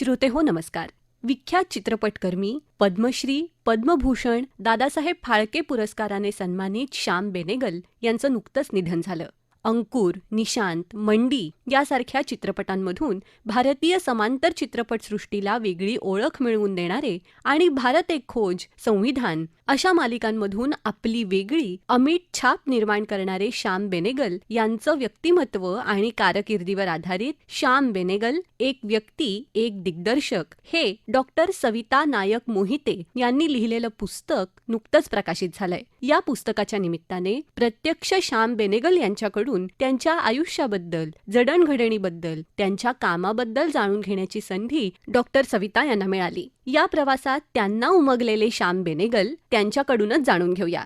श्रोते हो नमस्कार. विख्यात चित्रपटकर्मी पद्मश्री पद्मभूषण दादासाहेब फाळके पुरस्काराने सन्मानित श्याम बेनेगल यांचं नुकतंच निधन झालं. अंकुर निशांत मंडी यासारख्या चित्रपटांमधून भारतीय समांतर चित्रपटसृष्टीला वेगळी ओळख मिळवून देणारे आणि भारत एक खोज संविधान अशा मालिकांमधून आपली वेगळी अमीट छाप निर्माण करणारे श्याम बेनेगल यांचं व्यक्तिमत्व आणि कारकिर्दीवर आधारित श्याम बेनेगल एक व्यक्ती एक दिग्दर्शक हे डॉक्टर सविता नायक मोहिते यांनी लिहिलेलं पुस्तक नुकतंच प्रकाशित झालंय. या पुस्तकाच्या निमित्ताने प्रत्यक्ष श्याम बेनेगल यांच्याकडून त्यांच्या आयुष्याबद्दल जडणघडणीबद्दल त्यांच्या कामाबद्दल जाणून घेण्याची संधी डॉक्टर सविता यांना मिळाली. या प्रवासात त्यांना उमगलेले श्याम बेनेगल त्यांच्याकडूनच जाणून घेऊया.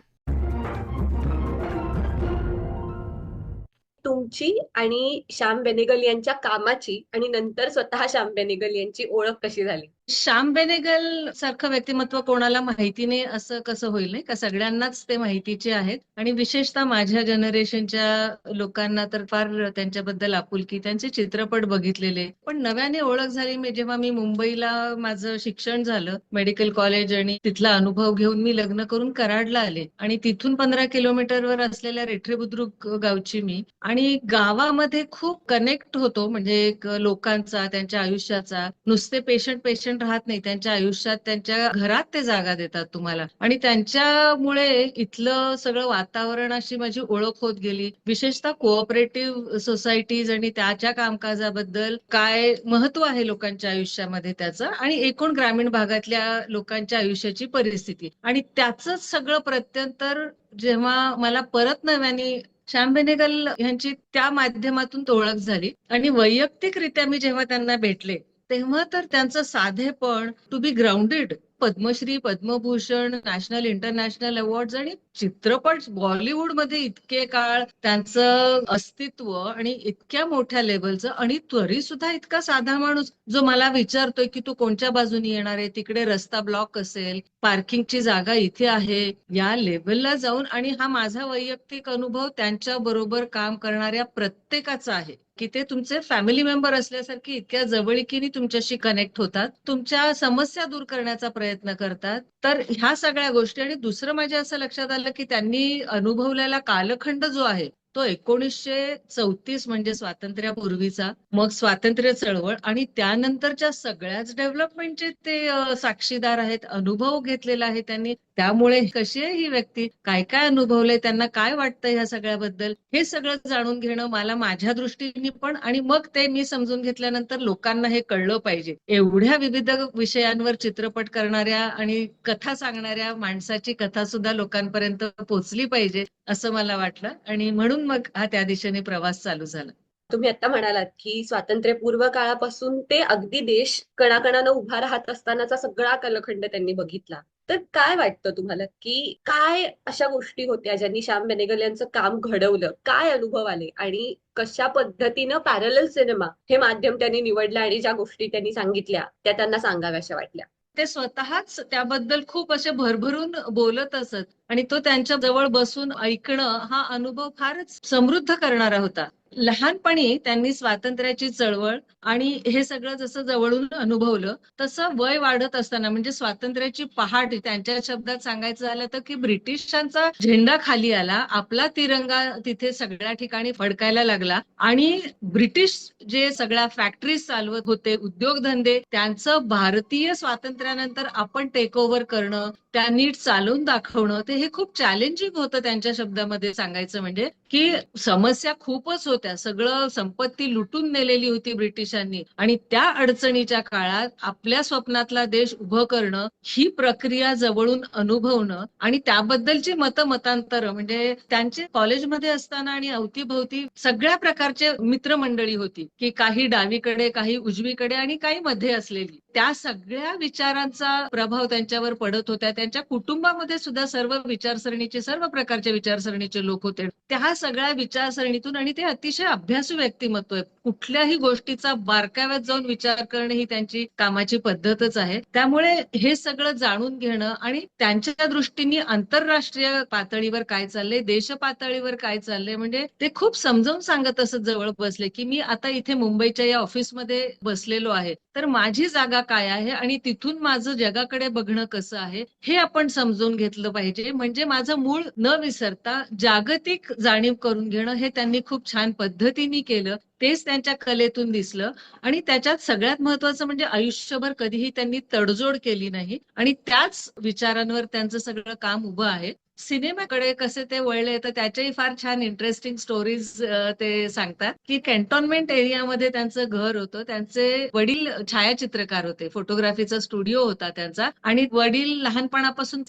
तुमची आणि श्याम बेनेगल यांच्या कामाची आणि नंतर स्वतः श्याम बेनेगल यांची ओळख कशी झाली? श्याम बेनेगल सारखं व्यक्तिमत्व कोणाला माहिती नाही असं कसं होईल नाही का? सगळ्यांनाच ते माहितीचे आहेत. आणि विशेषतः माझ्या जनरेशनच्या लोकांना तर फार त्यांच्याबद्दल आपुलकी त्यांचे चित्रपट बघितलेले. पण नव्याने ओळख झाली मी जेव्हा मी मुंबईला माझं शिक्षण झालं मेडिकल कॉलेज आणि तिथला अनुभव घेऊन मी लग्न करून कराडला आले. आणि तिथून पंधरा किलोमीटरवर असलेल्या रेठरे बुद्रुक गावची मी. आणि गावामध्ये खूप कनेक्ट होतो म्हणजे एक लोकांचा त्यांच्या आयुष्याचा. नुसते पेशंट पेशंट राहत नाही त्यांच्या आयुष्यात त्यांच्या घरात ते जागा देतात तुम्हाला. आणि त्यांच्यामुळे इथलं सगळं वातावरण अशी माझी ओळख होत गेली. विशेषतः कोऑपरेटिव्ह सोसायटीज आणि त्याच्या कामकाजाबद्दल काय महत्त्व आहे लोकांच्या आयुष्यामध्ये त्याचं? आणि एकूण ग्रामीण भागातल्या लोकांच्या आयुष्याची परिस्थिती. आणि त्याच सगळं प्रत्यंतर जेव्हा मला परत नव्याने श्याम बेनेगल यांची त्या माध्यमातून ओळख झाली. आणि वैयक्तिकरित्या मी जेव्हा त्यांना भेटले तेव्हा तर त्यांचं साधेपण to be grounded Padmashri Padmabhushan national international award आणि चित्रपट बॉलिवूडमध्ये इतके काळ त्यांचं अस्तित्व आणि इतक्या मोठ्या लेवलचं आणि तरी सुद्धा इतका साधा माणूस जो मला विचारतोय की तू कोणत्या बाजूने येणार आहे? तिकडे रस्ता ब्लॉक असेल पार्किंगची जागा इथे आहे या लेवलला जाऊन आणि हा माझा वैयक्तिक अनुभव त्यांच्या बरोबर काम करणाऱ्या प्रत्येकाचा आहे. की ते तुमचे फॅमिली मेंबर असल्यासारखी इतक्या जवळकीने तुमच्याशी कनेक्ट होतात तुमच्या समस्या दूर करण्याचा प्रयत्न करतात. तर ह्या सगळ्या गोष्टी आणि दुसरं माझ्या असं लक्षात आलं की त्यांनी अनुभवलेला कालखंड जो आहे तो एकोणीसशे चौतीस म्हणजे स्वातंत्र्यापूर्वीचा मग स्वातंत्र्य चळवळ आणि त्यानंतरच्या सगळ्याच डेव्हलपमेंटचे ते साक्षीदार आहेत अनुभव घेतलेला आहे त्यांनी. त्यामुळे कशी आहे ही व्यक्ती काय काय अनुभवलंय त्यांना काय वाटतं ह्या सगळ्याबद्दल हे सगळं जाणून घेणं मला माझ्या दृष्टीने पण आणि मग ते मी समजून घेतल्यानंतर लोकांना हे कळलं पाहिजे. एवढ्या विविध विषयांवर चित्रपट करणाऱ्या आणि कथा सांगणाऱ्या माणसाची कथा सुद्धा लोकांपर्यंत पोहोचली पाहिजे असं मला वाटलं. आणि म्हणून मग हा त्या दिशेने प्रवास चालू झाला. तुम्ही आता म्हणालात की स्वातंत्र्यपूर्व काळापासून ते अगदी देश कणाकणानं उभा राहत असतानाचा सगळा कालखंड त्यांनी बघितला. तर काय वाटतं तुम्हाला? की काय अशा गोष्टी होत्या ज्यांनी श्याम बेनेगल यांचं काम घडवलं? काय अनुभव आले? आणि कशा पद्धतीनं पॅरल सिनेमा हे माध्यम त्यांनी निवडलं आणि ज्या गोष्टी त्यांनी सांगितल्या त्या त्यांना सांगाव्याशा वाटल्या? ते स्वतःच त्याबद्दल खूप असे भरभरून बोलत असत आणि तो त्यांच्या जवळ बसून ऐकणं हा अनुभव फारच समृद्ध करणारा होता. लहानपणी त्यांनी स्वातंत्र्याची चळवळ आणि हे सगळं जसं जवळून अनुभवलं तसं वय वाढत असताना म्हणजे स्वातंत्र्याची पहाट त्यांच्या शब्दात सांगायचं झालं तर की ब्रिटिशांचा झेंडा खाली आला आपला तिरंगा तिथे सगळ्या ठिकाणी फडकायला लागला आणि ब्रिटिश जे सगळ्या फॅक्टरीज चालवत होते उद्योगधंदे त्यांचं भारतीय स्वातंत्र्यानंतर आपण टेक ओव्हर करणं त्या नीट चालवून दाखवणं ते हे खूप चॅलेंजिंग होतं त्यांच्या शब्दामध्ये सांगायचं म्हणजे की समस्या खूपच होत्या. सगळं संपत्ती लुटून नेलेली होती ब्रिटिशांनी. आणि त्या अडचणीच्या काळात आपल्या स्वप्नातला देश उभं करणं ही प्रक्रिया जवळून अनुभवणं आणि त्याबद्दलची मतमतांतर म्हणजे त्यांचे कॉलेजमध्ये असताना आणि अवतीभोवती सगळ्या प्रकारचे मित्रमंडळी होती की काही डावीकडे काही उजवीकडे आणि काही मध्ये असलेली. त्या सगळ्या विचारांचा प्रभाव त्यांच्यावर पडत होता. त्यांच्या कुटुंबामध्ये सुद्धा सर्व विचारसरणीचे सर्व प्रकारच्या विचारसरणीचे लोक होते. त्या सगळ्या विचारसरणीतून आणि ते अतिशय अभ्यासू व्यक्तिमत्व आहे कुठल्याही गोष्टीचा बारकाव्यात जाऊन विचार करणे ही त्यांची कामाची पद्धतच आहे. त्यामुळे हे सगळं जाणून घेणं आणि त्यांच्या दृष्टीने आंतरराष्ट्रीय पातळीवर काय चाललंय देश पातळीवर काय चाललंय म्हणजे ते खूप समजावून सांगत असत जवळ बसले की मी आता इथे मुंबईच्या या ऑफिसमध्ये बसलेलो आहे. तर माझी जागा काय आहे आणि तिथून माझं जगाकडे बघणं कसं आहे हे आपण समजून घेतलं पाहिजे. म्हणजे माझं मूळ न विसरता जागतिक जाणीव करून घेणं हे त्यांनी खूप छान पद्धतीने केलं. तेच त्यांच्या कलेतून दिसलं. आणि त्याच्यात सगळ्यात महत्वाचं म्हणजे आयुष्यभर कधीही त्यांनी तडजोड केली नाही. आणि त्याच विचारांवर त्यांचं सगळं काम उभं आहे. सिनेमाकडे कसे ते वळले तर त्याच्याही फार छान इंटरेस्टिंग स्टोरीज ते सांगतात की कॅन्टोन्मेंट एरियामध्ये त्यांचं घर होतं. त्यांचे वडील छायाचित्रकार होते. फोटोग्राफीचा स्टुडिओ होता त्यांचा. आणि वडील लहानपणापासून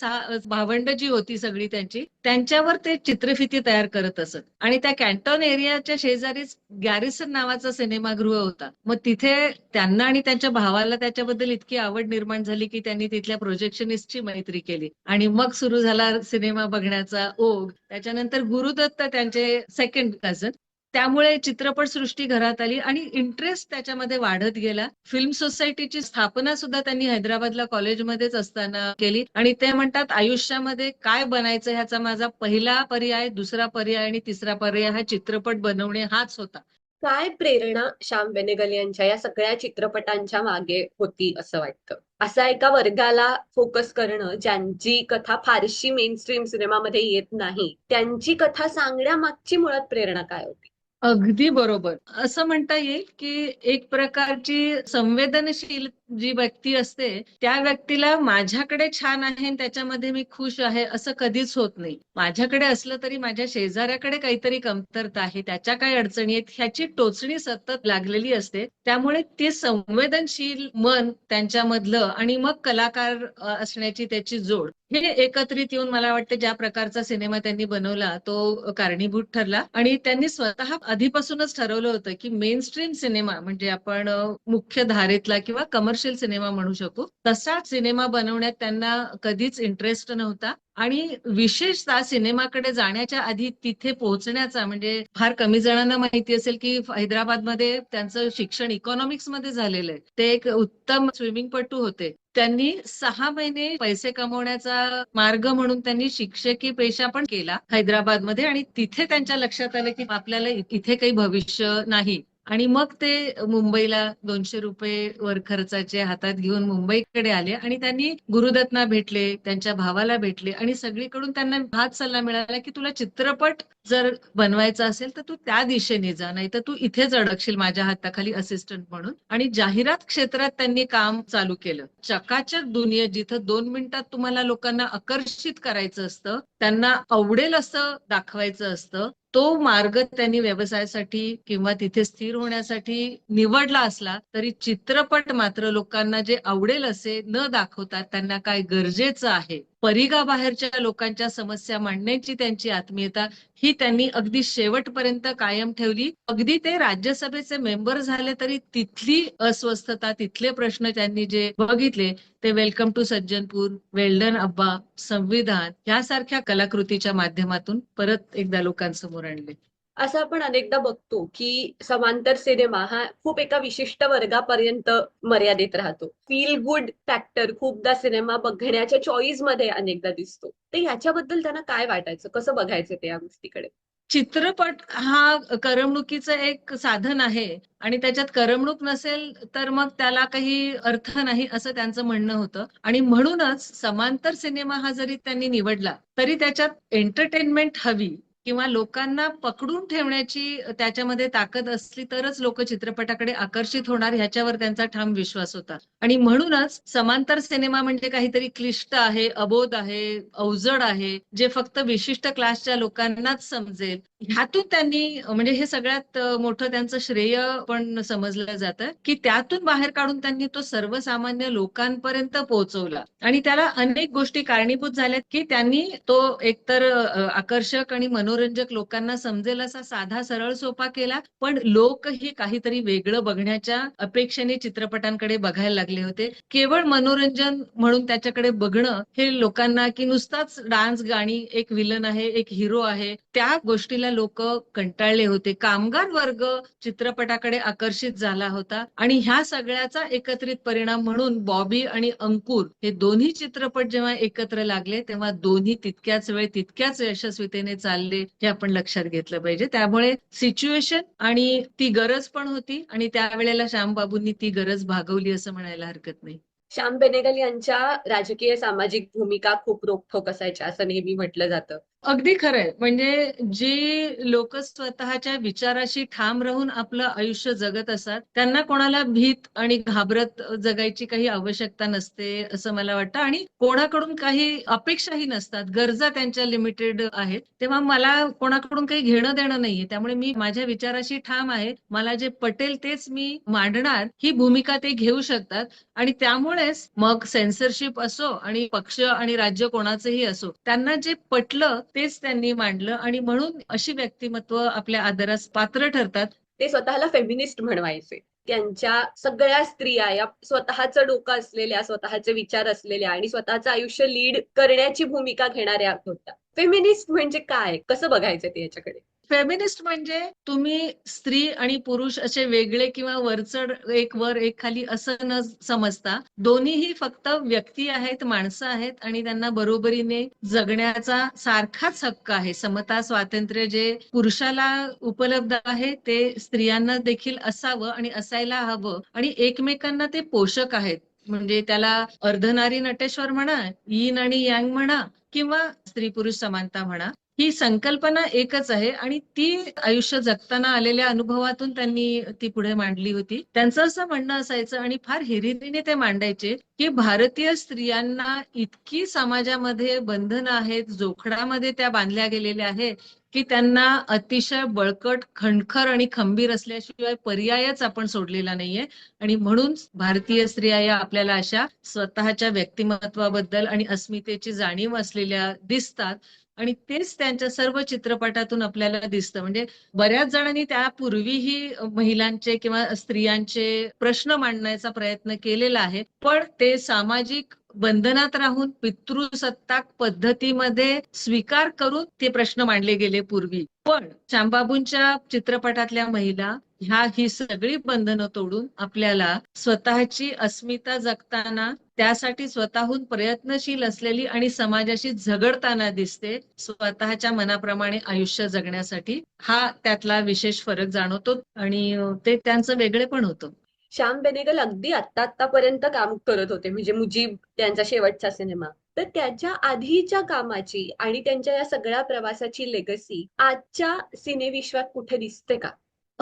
भावंड जी होती सगळी त्यांची. त्यांच्यावर ते चित्रफिती तयार करत असत. आणि त्या कॅन्टॉन एरियाच्या शेजारीच गॅरिसन नावाचा सिनेमागृह होता. मग तिथे त्यांना आणि त्यांच्या भावाला त्याच्याबद्दल इतकी आवड निर्माण झाली की त्यांनी तिथल्या प्रोजेक्शनिस्टची मैत्री केली. आणि मग सुरू झाला सिनेमा बघण्याचा ओघ त्याच्यानंतर गुरुदत्त त्यांचे सेकंड कझन त्यामुळे चित्रपटसृष्टी घरात आली आणि इंटरेस्ट त्याच्यामध्ये वाढत गेला. फिल्म सोसायटीची स्थापना सुद्धा त्यांनी हैदराबादला कॉलेजमध्येच असताना केली. आणि ते म्हणतात आयुष्यामध्ये काय बनायचं ह्याचा माझा पहिला पर्याय दुसरा पर्याय आणि तिसरा पर्याय हा चित्रपट बनवणे हाच होता. काय प्रेरणा श्याम बेनेगल यांच्या या सगळ्या चित्रपटांच्या मागे होती असं वाटतं? असा एका वर्गाला फोकस करणं ज्यांची कथा फारशी मेन स्ट्रीम सिनेमामध्ये येत नाही त्यांची कथा सांगण्यामागची मुळात प्रेरणा काय होती? अगदी बरोबर. असं म्हणता येईल की एक प्रकारची संवेदनशील जी व्यक्ती असते त्या व्यक्तीला माझ्याकडे छान आहे त्याच्यामध्ये मी खुश आहे असं कधीच होत नाही. माझ्याकडे असलं तरी माझ्या शेजाऱ्याकडे काहीतरी कमतरता आहे त्याच्या काय अडचणी आहेत ह्याची टोचणी सतत लागलेली असते. त्यामुळे ते संवेदनशील मन त्यांच्यामधलं आणि मग कलाकार असण्याची त्याची जोड. हे एकत्रित येऊन मला वाटतं ज्या प्रकारचा सिनेमा त्यांनी बनवला तो कारणीभूत ठरला. आणि त्यांनी स्वतः आधीपासूनच ठरवलं होतं की मेन स्ट्रीम सिनेमा म्हणजे आपण मुख्य धारेतला किंवा कमर्शियल सिनेमा म्हणू शकू तसा सिनेमा बनवण्यात त्यांना कधीच इंटरेस्ट नव्हता. आणि विशेषतः सिनेमाकडे जाण्याच्या आधी तिथे पोहोचण्याचा म्हणजे फार कमी जणांना माहिती असेल की हैदराबादमध्ये त्यांचं शिक्षण इकॉनॉमिक्समध्ये झालेलं आहे. ते एक उत्तम स्विमिंगपटू होते. त्यांनी सहा महिने पैसे कमवण्याचा मार्ग म्हणून त्यांनी शिक्षकी पेशा पण केला हैदराबादमध्ये आणि तिथे त्यांच्या लक्षात आलं की आपल्याला इथे काही भविष्य नाही. आणि मग ते मुंबईला दोनशे रुपये वर खर्चाचे हातात घेऊन मुंबईकडे आले आणि त्यांनी गुरुदत्तना भेटले त्यांच्या भावाला भेटले आणि सगळीकडून त्यांना हाच सल्ला मिळाला की तुला चित्रपट जर बनवायचा असेल तर तू त्या दिशेने जा नाही तर तू इथेच अडकशील माझ्या हाताखाली असिस्टंट म्हणून. आणि जाहिरात क्षेत्रात त्यांनी काम चालू केलं. चकाचक दुनिया जिथं दोन मिनिटात तुम्हाला लोकांना आकर्षित करायचं असतं त्यांना आवडेल असं दाखवायचं असतं तो मार्ग त्यांनी व्यवसायासाठी किंवा तिथे स्थिर होण्यासाठी निवडला असला तरी चित्रपट मात्र लोकांना जे आवडेल असे न दाखवता त्यांना काय गरजेचं आहे? परिगाबाहेरच्या लोकांच्या समस्या मांडण्याची त्यांची आत्मीयता ही त्यांनी अगदी शेवटपर्यंत कायम ठेवली. अगदी ते राज्यसभेचे मेंबर झाले तरी तिथली अस्वस्थता तिथले प्रश्न त्यांनी जे बघितले ते वेलकम टू सज्जनपूर वेल्डन अब्बा संविधान यासारख्या कलाकृतीच्या माध्यमातून परत एकदा लोकांसमोर आणले. असं आपण अनेकदा बघतो की समांतर सिनेमा हा खूप एका विशिष्ट वर्गापर्यंत मर्यादित राहतो. फील गुड फॅक्टर खूपदा सिनेमा बघण्याच्या चॉईसमध्ये अनेकदा दिसतो. तर ह्याच्याबद्दल त्यांना काय वाटायचं? कसं बघायचं ते या गोष्टीकडे? चित्रपट हा करमणुकीचं एक साधन आहे आणि त्याच्यात करमणूक नसेल तर मग त्याला काही अर्थ नाही असं त्यांचं म्हणणं होतं. आणि म्हणूनच समांतर सिनेमा हा जरी त्यांनी निवडला तरी त्याच्यात एंटरटेनमेंट हवी. किंवा लोकांना पकडून ठेवण्याची त्याच्यामध्ये ताकद असली तरच लोक चित्रपटाकडे आकर्षित होणार ह्याच्यावर त्यांचा ठाम विश्वास होता. आणि म्हणूनच समांतर सिनेमा म्हणजे काहीतरी क्लिष्ट आहे अबोध आहे अवजड आहे जे फक्त विशिष्ट क्लासच्या लोकांनाच समजेल. ह्यातून त्यांनी म्हणजे हे सगळ्यात मोठं त्यांचं श्रेय पण समजलं जातं की त्यातून बाहेर काढून त्यांनी तो सर्वसामान्य लोकांपर्यंत पोहोचवला. आणि त्याला अनेक गोष्टी कारणीभूत झाल्यात की त्यांनी तो एकतर आकर्षक आणि मनो मनोरंजक लोकांना समजेल असा साधा सरळ सोपा केला पण लोकही काहीतरी वेगळं बघण्याच्या अपेक्षेने चित्रपटांकडे बघायला लागले होते. केवळ मनोरंजन म्हणून त्याच्याकडे बघणं हे लोकांना की नुसताच डान्स गाणी एक विलन आहे एक हिरो आहे त्या गोष्टीला लोक कंटाळले होते. कामगार वर्ग चित्रपटाकडे आकर्षित झाला होता. आणि ह्या सगळ्याचा एकत्रित परिणाम म्हणून बॉबी आणि अंकुर हे दोन्ही चित्रपट जेव्हा एकत्र लागले तेव्हा दोन्ही तितक्याच वेळ तितक्याच यशस्वीतेने चालले. हे आपण लक्षात घेतलं पाहिजे. त्यामुळे सिच्युएशन आणि ती गरज पण होती आणि त्यावेळेला श्यामबाबूंनी ती गरज भागवली असं म्हणायला हरकत नाही. श्याम बेनेगल यांच्या राजकीय सामाजिक भूमिका खूप रोखोक असायच्या असं नेहमी म्हटलं जातं. अगदी खरंय. म्हणजे जी लोक स्वतःच्या विचाराशी ठाम राहून आपलं आयुष्य जगत असतात त्यांना कोणाला भीत आणि घाबरत जगायची काही आवश्यकता नसते असं मला वाटतं. आणि कोणाकडून काही अपेक्षाही नसतात. गरजा त्यांच्या लिमिटेड आहेत. तेव्हा मला कोणाकडून काही घेणं देणं नाहीये. त्यामुळे मी माझ्या विचाराशी ठाम आहे. मला जे पटेल तेच मी मांडणार ही भूमिका ते घेऊ शकतात. आणि त्यामुळेच मग सेन्सरशिप असो आणि पक्ष आणि राज्य कोणाचंही असो त्यांना जे पटलं तेच त्यांनी मांडलं आणि म्हणून अशी व्यक्तिमत्व आपल्या आदरास पात्र ठरतात. ते स्वतःला फेमिनिस्ट म्हणवायचे. त्यांच्या सगळ्या स्त्रिया या स्वतःचं डोकं असलेल्या स्वतःचे विचार असलेल्या आणि स्वतःचं आयुष्य लीड करण्याची भूमिका घेणाऱ्या होत्या. फेमिनिस्ट म्हणजे काय? कसं बघायचं ते याच्याकडे? फेमिनिस्ट म्हणजे तुम्ही स्त्री आणि पुरुष असे वेगळे किंवा वरचढ एक वर एक खाली असं न समजता दोन्हीही फक्त व्यक्ती आहेत माणसं आहेत आणि त्यांना बरोबरीने जगण्याचा सारखाच हक्क आहे. समता स्वातंत्र्य जे पुरुषाला उपलब्ध आहे ते स्त्रियांना देखील असावं आणि असायला हवं आणि एकमेकांना ते पोषक आहेत. म्हणजे त्याला अर्धनारी नटेश्वर म्हणा यीन आणि यांग म्हणा किंवा स्त्री पुरुष समानता म्हणा. ही संकल्पना एकच आहे आणि ती आयुष्य जगताना आलेल्या अनुभवातून त्यांनी ती पुढे मांडली होती. त्यांचं असं म्हणणं असायचं आणि फार हिरिरीने ते मांडायचे की भारतीय स्त्रियांना इतकी समाजामध्ये बंधनं आहेत जोखडामध्ये त्या बांधल्या गेलेल्या आहेत की त्यांना अतिशय बळकट खणखर आणि खंबीर असल्याशिवाय पर्यायच आपण सोडलेला नाहीये. आणि म्हणून भारतीय स्त्रिया या आपल्याला अशा स्वतःच्या व्यक्तिमत्वाबद्दल आणि अस्मितेची जाणीव असलेल्या दिसतात. आणि तेच त्यांच्या सर्व चित्रपटातून आपल्याला दिसतं. म्हणजे बऱ्याच जणांनी त्यापूर्वीही महिलांचे किंवा स्त्रियांचे प्रश्न मांडण्याचा प्रयत्न केलेला आहे. पण ते सामाजिक बंधनात राहून पितृसत्ताक पद्धतीमध्ये स्वीकार करून ते प्रश्न मांडले गेले पूर्वी. पण श्यामबाबूंच्या चित्रपटातल्या महिला ह्या ही सगळी बंधनं तोडून आपल्याला स्वतःची अस्मिता जगताना त्यासाठी स्वतःहून प्रयत्नशील असलेली आणि समाजाशी झगडताना दिसते स्वतःच्या मनाप्रमाणे आयुष्य जगण्यासाठी हा त्यातला विशेष फरक जाणवतो आणि ते त्यांचं वेगळे पण होतं. श्याम बेनेगल अगदी आत्ता आत्तापर्यंत काम करत होते म्हणजे मुजीब त्यांचा शेवटचा सिनेमा. तर त्याच्या आधीच्या कामाची आणि त्यांच्या या सगळ्या प्रवासाची लेगसी आजच्या सिनेविश्वात कुठे दिसते का?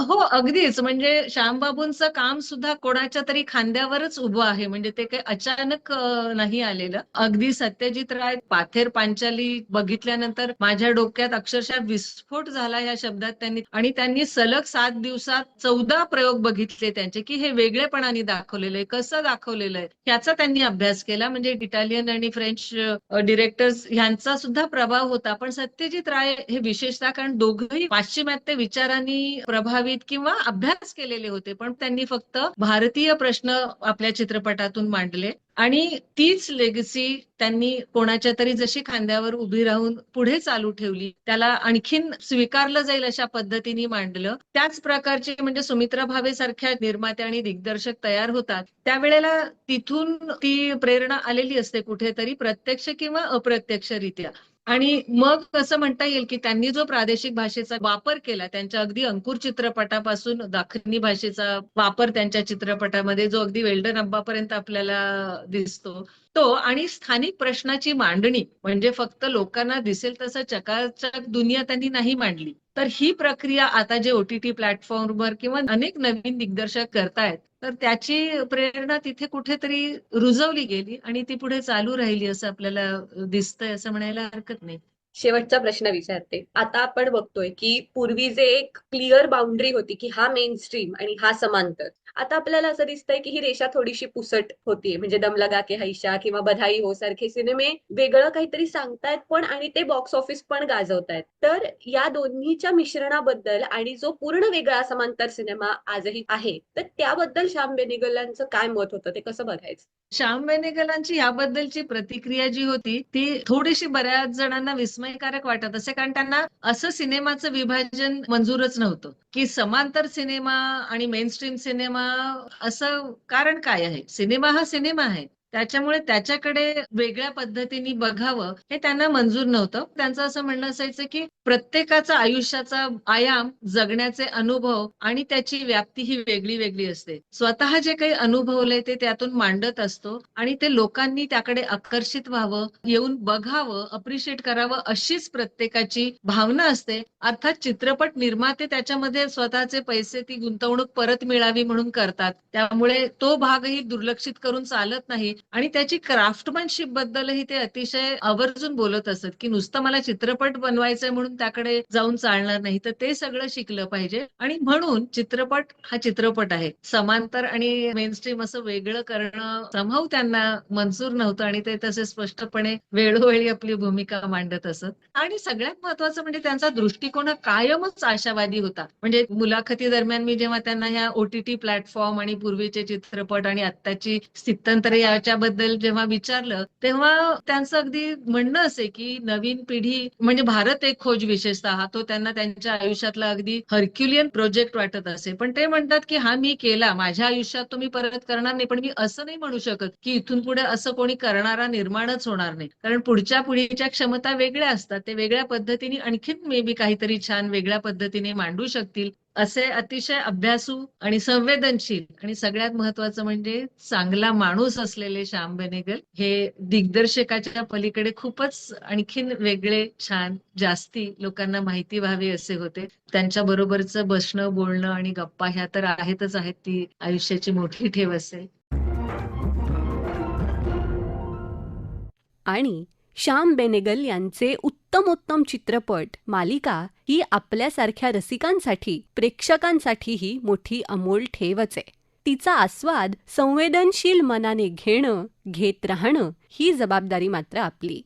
हो अगदीच. म्हणजे श्यामबाबूंचं काम सुद्धा कोणाच्या तरी खांद्यावरच उभं आहे. म्हणजे ते काही अचानक नाही आलेलं. अगदी सत्यजित राय पाथेर पांचाली बघितल्यानंतर माझ्या डोक्यात अक्षरशः विस्फोट झाला या शब्दात त्यांनी. आणि त्यांनी सलग सात दिवसात चौदा प्रयोग बघितले त्यांचे की हे वेगळेपणाने दाखवलेलं आहे. कसं दाखवलेलं आहे? ह्याचा त्यांनी अभ्यास केला. म्हणजे इटालियन आणि फ्रेंच डिरेक्टर्स ह्यांचा सुद्धा प्रभाव होता. पण सत्यजित राय हे विशेषतः कारण दोघंही पाश्चिमात्य विचारांनी प्रभावी प्रभावित किंवा अभ्यास केलेले होते पण त्यांनी फक्त भारतीय प्रश्न आपल्या चित्रपटातून मांडले. आणि तीच लेगसी त्यांनी कोणाच्या तरी जशी खांद्यावर उभी राहून पुढे चालू ठेवली त्याला आणखीन स्वीकारलं जाईल अशा पद्धतीने मांडलं. त्याच प्रकारचे म्हणजे सुमित्रा भावे सारख्या निर्मात्या आणि दिग्दर्शक तयार होतात. त्यावेळेला तिथून ती प्रेरणा आलेली असते कुठेतरी प्रत्यक्ष किंवा अप्रत्यक्षरित्या. आणि मग असं म्हणता येईल की त्यांनी जो प्रादेशिक भाषेचा वापर केला त्यांच्या अगदी अंकुर चित्रपटापासून दाखनी भाषेचा वापर त्यांच्या चित्रपटामध्ये जो अगदी वेल्डन अब्बापर्यंत आपल्याला दिसतो तो आणि स्थानिक प्रश्नाची मांडणी म्हणजे फक्त लोकांना दिसेल तसं चकाचक दुनिया त्यांनी नाही मांडली. तर ही प्रक्रिया आता जे ओटीटी प्लॅटफॉर्मवर किंवा अनेक नवीन दिग्दर्शक करतायत तर त्याची प्रेरणा तिथे कुठेतरी रुजवली गेली आणि ती पुढे चालू राहिली असं आपल्याला दिसतंय असं म्हणायला हरकत नाही. शेवटचा प्रश्न विचारते. आता आपण बघतोय की पूर्वी जे एक क्लिअर बाउंड्री होती की हा मेन स्ट्रीम आणि हा समांतर आता आपल्याला असं दिसतंय की ही रेषा थोडीशी पुसट होतीये म्हणजे दम लगा के हैशा किंवा बधाई हो सारखे सिनेमे वेगळं काहीतरी सांगतायत पण आणि ते बॉक्स ऑफिस पण गाजवतायत. तर या दोन्हीच्या मिश्रणाबद्दल आणि जो पूर्ण वेगळा समांतर सिनेमा आजही आहे तर त्याबद्दल श्याम बेनेगल यांचं काय मत होतं? ते कसं बघायचं? श्याम बेनेगलांची याबद्दलची प्रतिक्रिया जी होती ती थोडीशी बऱ्याच जणांना विस्मयकारक वाटत असे कारण त्यांना असं सिनेमाचं विभाजन मंजूरच नव्हतं. की समांतर सिनेमा आणि मेन स्ट्रीम सिनेमा असं कारण काय आहे? सिनेमा हा सिनेमा आहे. त्याच्यामुळे त्याच्याकडे वेगळ्या पद्धतीने बघावं हे त्यांना मंजूर नव्हतं. त्यांचं असं म्हणणं असायचं की प्रत्येकाचा आयुष्याचा आयाम जगण्याचे अनुभव आणि त्याची व्याप्ती ही वेगळी वेगळी असते. स्वतः जे काही अनुभवले ते त्यातून मांडत असतो आणि ते लोकांनी त्याकडे आकर्षित व्हावं येऊन बघावं अप्रिशिएट करावं अशीच प्रत्येकाची भावना असते. अर्थात चित्रपट निर्माते त्याच्यामध्ये स्वतःचे पैसे ती गुंतवणूक परत मिळावी म्हणून करतात. त्यामुळे तो भागही दुर्लक्षित करून चालत नाही. आणि त्याची क्राफ्टमनशिप बद्दलही ते अतिशय आवर्जून बोलत असत की नुसतं मला चित्रपट बनवायचंय म्हणून त्याकडे जाऊन चालणार नाही तर ते सगळं शिकलं पाहिजे. आणि म्हणून चित्रपट हा चित्रपट आहे. समांतर आणि मेनस्ट्रीम असं वेगळं करणं समव त्यांना मंजूर नव्हतं आणि ते तसे स्पष्टपणे वेळोवेळी आपली भूमिका मांडत असत. आणि सगळ्यात महत्वाचं म्हणजे त्यांचा दृष्टिकोन हा कायमच आशावादी होता. म्हणजे मुलाखती दरम्यान मी जेव्हा त्यांना ह्या ओटीटी प्लॅटफॉर्म आणि पूर्वीचे चित्रपट आणि आत्ताची स्थित्यंतरे त्याच्याबद्दल जेव्हा विचारलं तेव्हा त्यांचं अगदी म्हणणं असे की नवीन पिढी म्हणजे भारत एक खोज विशेषतः तो त्यांना त्यांच्या आयुष्यातला अगदी हर्क्युलियन प्रोजेक्ट वाटत असे. पण ते म्हणतात की हा मी केला माझ्या आयुष्यात तो मी परत करणार नाही पण मी असं नाही म्हणू शकत की इथून पुढे असं कोणी करणारा निर्माणच होणार नाही. कारण पुढच्या पिढीच्या क्षमता वेगळ्या असतात ते वेगळ्या पद्धतीने आणखीन मे बी काहीतरी छान वेगळ्या पद्धतीने मांडू शकतील. असे अतिशय अभ्यासू आणि संवेदनशील आणि सगळ्यात महत्वाचं म्हणजे चांगला माणूस असलेले श्याम बेनेगल हे दिग्दर्शकाच्या पलीकडे खूपच आणखीन वेगळे छान जास्ती लोकांना माहिती व्हावी असे होते. त्यांच्या बरोबरचं बसणं बोलणं आणि गप्पा ह्या तर आहेतच आहेत ती आयुष्याची मोठी ठेव असेल. आणि श्याम बेनेगल यांचे उत्तमोत्तम चित्रपट मालिका ही आपल्यासारख्या रसिकांसाठी प्रेक्षकांसाठीही मोठी अमोल ठेवच आहे. तिचा आस्वाद संवेदनशील मनाने घेणं घेत राहणं ही जबाबदारी मात्र आपली.